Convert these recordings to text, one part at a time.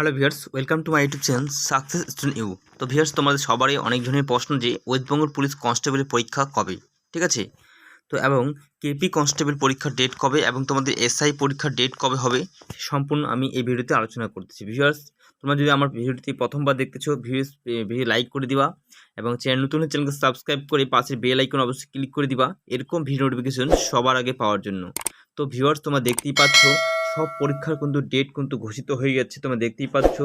Hello viewers welcome to my YouTube channel success student you তো viewers, তোমাদের সবারই অনেক জনের প্রশ্ন যে, ওয়েস্টবেঙ্গল পুলিশ কনস্টেবলের পরীক্ষা কবে? ঠিক আছে? তো এবং কেপি কনস্টেবল পরীক্ষার ডেট কবে এবং তোমাদের এসআই পরীক্ষার ডেট কবে হবে সম্পূর্ণ আমি এই ভিডিওতে আলোচনা করতেছি। ভিউয়ার্স, তোমরা যদি আমার ভিডিওটি প্রথমবার দেখতেছো ভিউস ভিডিও লাইক করে দিবা এবং চ্যানেল নতুন চ্যানেলকে সাবস্ক্রাইব করে পাশের বেল আইকন অবশ্যই ক্লিক করে দিবা। এরকম ভিডিও নোটিফিকেশন সবার আগে পাওয়ার জন্য। তো ভিউয়ার্স, তোমরা দেখতেই পাচ্ছ সব পরীক্ষার কিন্তু ডেট কিন্তু ঘোষিত হয়ে যাচ্ছে, তোমরা দেখতেই পাচ্ছ।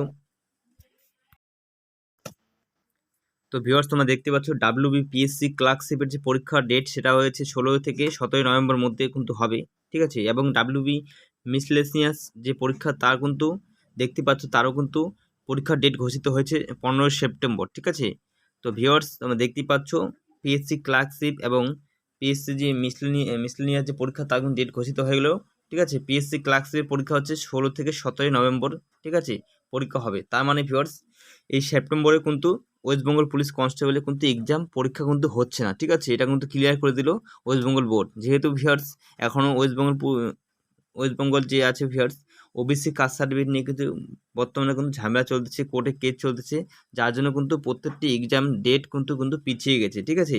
তো ভিউয়ার্স তোমরা দেখতে পাচ্ছ ডাব্লিউ বিপিএসসি ক্লার্কশিপের যে পরীক্ষার ডেট সেটা হয়েছে ষোলো থেকে সতেরোই নভেম্বর মধ্যে কিন্তু হবে, ঠিক আছে? এবং ডাব্লিউ বি মিসলেসিয়াস যে পরীক্ষা, তার কিন্তু, দেখতে পাচ্ছ, তারও কিন্তু পরীক্ষার ডেট ঘোষিত হয়েছে পনেরোই সেপ্টেম্বর, ঠিক আছে? তো ভিউয়ার্স তোমরা দেখতেই পাচ্ছ পিএসসি ক্লার্কশিপ এবং পিএসসি যে মিসলেনি মিসলেনিয়াস যে পরীক্ষা, তার কিন্তু ডেট ঘোষিত হয়ে গেলো ঠিক আছে? পিএসসি ক্লার্কশিপের পরীক্ষা হচ্ছে ষোলো থেকে সতেরোই নভেম্বর, ঠিক আছে? পরীক্ষা হবে। তার মানে ভিউয়ার্স এই সেপ্টেম্বরে কিন্তু ওয়েস্ট বেঙ্গল পুলিশ কনস্টেবলে কিন্তু এক্সাম পরীক্ষা কিন্তু হচ্ছে না, ঠিক আছে? এটা কিন্তু ক্লিয়ার করে দিল ওয়েস্ট বেঙ্গল বোর্ড যেহেতু ভিউয়ার্স এখনও ওয়েস্ট বেঙ্গল ওয়েস্ট বেঙ্গল যে আছে ভিউয়ার্স ওবিসি কাস্ট সার্টিফিকেট নিয়ে কিন্তু বর্তমানে কিন্তু ঝামেলা চলতেছে কোর্টে কেস চলতেছে। যার জন্য কিন্তু প্রত্যেকটি এক্সাম ডেট কিন্তু কিন্তু পিছিয়ে গেছে, ঠিক আছে?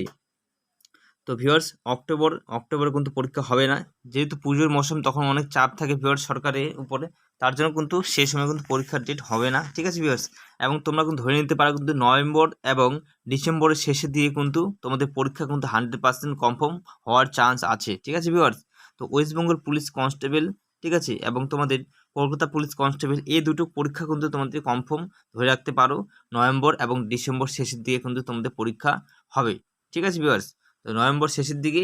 তো ভিউয়ার্স অক্টোবর অক্টোবরে কিন্তু পরীক্ষা হবে না। যেহেতু পুজোর মৌসুম, তখন অনেক চাপ থাকে ভিউয়ার্স সরকারের উপরে। তার জন্য কিন্তু সেই সময় কিন্তু পরীক্ষার ডেট হবে না। ঠিক আছে ভিউয়ার্স এবং তোমরা কিন্তু ধরে নিতে পারো কিন্তু নভেম্বর এবং ডিসেম্বরের শেষের দিয়ে কিন্তু তোমাদের পরীক্ষা কিন্তু হান্ড্রেড পার্সেন্ট কনফার্ম হওয়ার চান্স আছে। ঠিক আছে ভিউয়ার্স তো ওয়েস্ট বেঙ্গল পুলিশ কনস্টেবল ঠিক আছে? এবং তোমাদের কলকাতা পুলিশ কনস্টেবল এই দুটো পরীক্ষা কিন্তু তোমাদের কনফার্ম ধরে রাখতে পারো। নভেম্বর এবং ডিসেম্বর শেষের দিয়ে কিন্তু তোমাদের পরীক্ষা হবে। ঠিক আছে ভিউয়ার্স তো নভেম্বর শেষের দিকে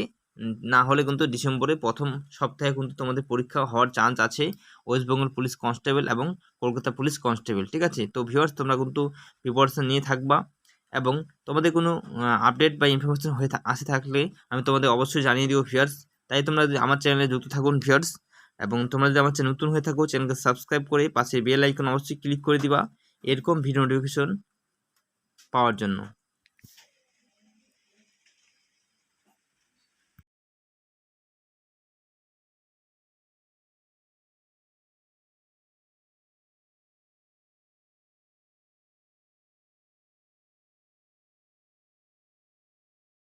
না হলে কিন্তু ডিসেম্বরে প্রথম সপ্তাহে কিন্তু তোমাদের পরীক্ষা হওয়ার চান্স আছে ওয়েস্ট বেঙ্গল পুলিশ কনস্টেবল এবং কলকাতা পুলিশ কনস্টেবল ঠিক আছে? তো ভিউয়ার্স তোমরা কিন্তু প্রিপারেশন নিয়ে থাকবা এবং তোমাদের কোনো আপডেট বা ইনফরমেশন হয়ে আসে থাকলে আমি তোমাদের অবশ্যই জানিয়ে দিব ভিউয়ার্স তাই তোমরা যদি আমার চ্যানেলে যুক্ত থাকুন ভিউয়ার্স এবং তোমরা যদি আমার চ্যানেল নতুন হয়ে থাকো চ্যানেলকে সাবস্ক্রাইব করে পাশে বেল আইকন অবশ্যই ক্লিক করে দিবা। এরকম ভিডিও নোটিফিকেশন পাওয়ার জন্য।